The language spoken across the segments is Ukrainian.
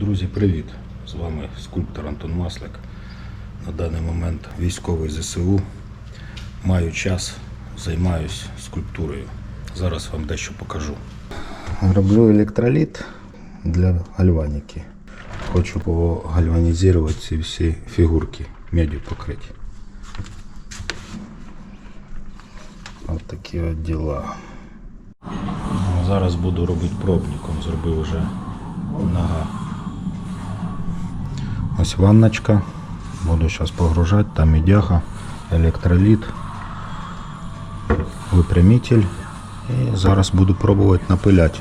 Друзі, привіт! З вами скульптор Антон Маслик. На даний момент військовий ЗСУ. Маю час, займаюсь скульптурою. Зараз вам дещо покажу. Роблю електроліт для гальваніки. Хочу погальванізувати ці всі фігурки, медю покрити. Ось такі от діла. Зараз буду робити пробником, зробив вже нога. Ось ванночка. Буду сейчас погружать. там медяха, електроліт, випрямитель. І зараз буду пробувати напиляти.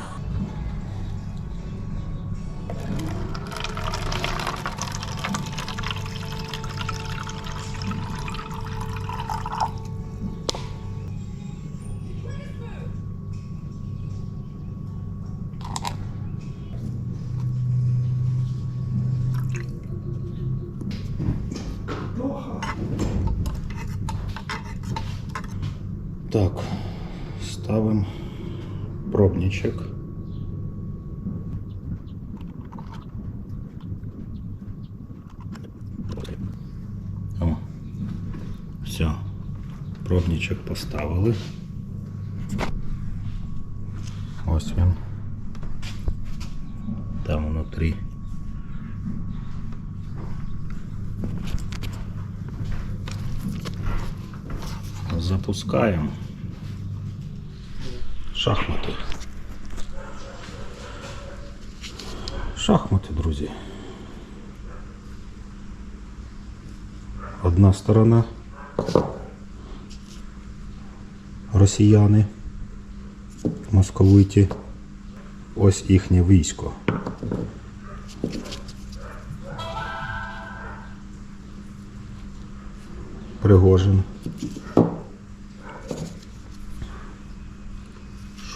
Так, ставим пробничек. О, все, пробничок поставили. Ось він. Там внутрі. Запускаємо. Шахмати. Шахмати, друзі. Одна сторона. Росіяни. Московиті. Ось їхнє військо. Пригожин.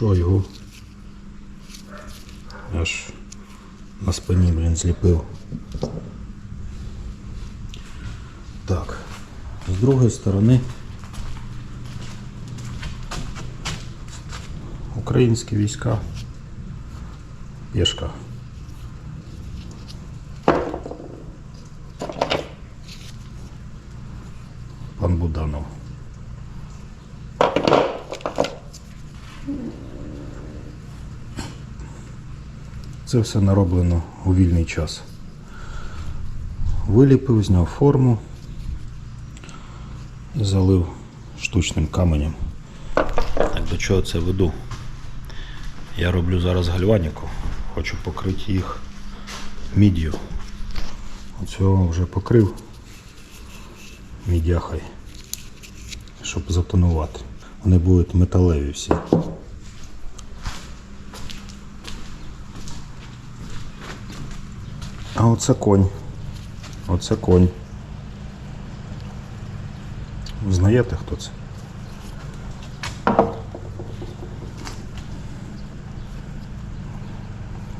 Шойгу. Аж на спині, блін, зліпив. Так, з другої сторони українські війська. Пішка. Пан Буданов. Це все нароблено у вільний час. Виліпив, зняв форму і залив штучним каменем. Так до чого це веду? Я роблю зараз гальваніку, хочу покрити їх мідію. Оцього вже покрив мідяхай, щоб затонувати. Вони будуть металеві всі. А оце конь. Оце конь. Знаєте, хто це?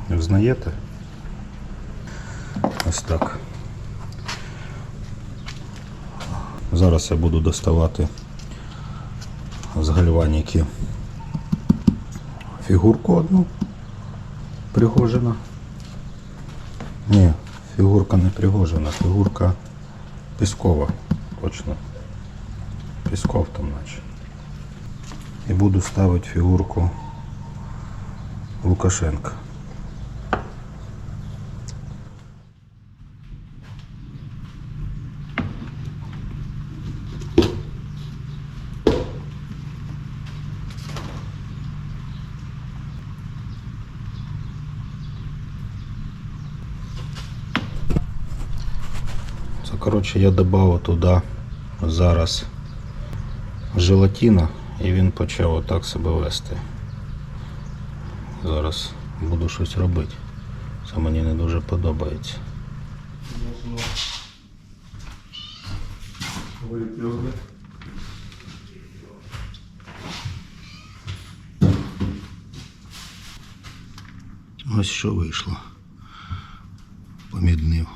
Не Взнаєте? Ось так. Зараз я буду доставати з гальваніки фігурку одну Пригожина. Ні, фігурка не пригожена, фігурка Піскова, точно. Пісков там наче. І буду ставити фігурку Лукашенка. Це, коротше, я додав туди зараз желатина і він почав отак себе вести. Зараз буду щось робити. Це мені не дуже подобається. Ось що вийшло. Поміднив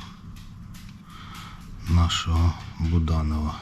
нашого Буданова.